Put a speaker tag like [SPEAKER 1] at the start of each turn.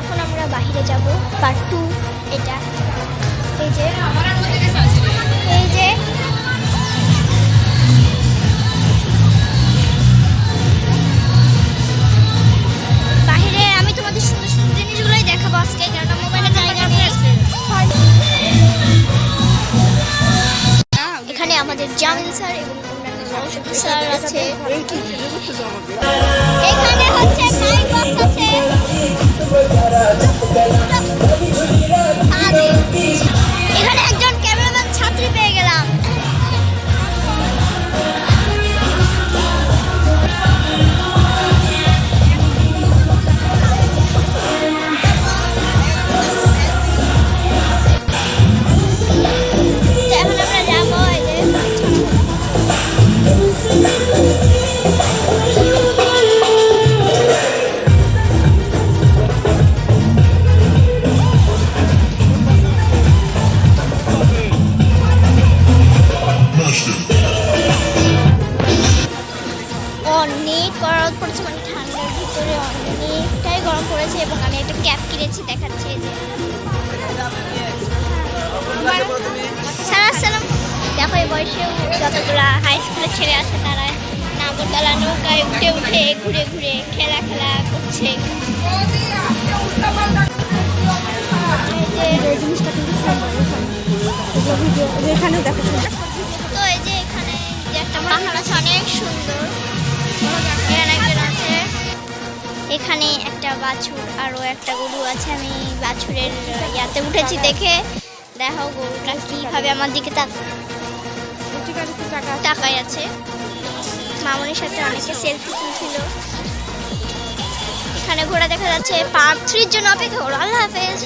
[SPEAKER 1] এখন আমরা বাইরে যাব পার্ট টু এটা। এই যে এই যে বাইরে আমি তোমাদের সুন্দর সুন্দর জিনিসগুলোই দেখাবো আজকে কারণ মোবাইলে জায়গা নেই এখানে আমাদের জামিল স্যার এবং স্যার আছে। এখানে হচ্ছে গরম পড়েছে মানে ঠান্ডার ভিতরে অনেকটাই গরম পড়েছে এবং আমি একটা ক্যাপ কিনেছি দেখাচ্ছি যে। দেখো এই বয়সেও যতগুলা হাই স্কুলে ছেলে আছে তারা নাগরদোলা নৌকায় উঠে উঠে ঘুরে ঘুরে খেলা খেলা করছে। এই যে
[SPEAKER 2] জিনিসটা কিন্তু সুন্দর এখানে ভিডিও এখানেও দেখা
[SPEAKER 1] এখানে একটা বাছুর আরও একটা গরু আছে, আমি বাছুরের ইয়াতে উঠেছি দেখে। দেখো গরুটা কীভাবে আমার দিকে তাকাই আছে। মামনির সাথে অনেকে সেলফি তুলছিল। এখানে ঘোড়া দেখা যাচ্ছে পার্ট থ্রির জন্য অপেক্ষা করো, আল্লাহ হাফেজ।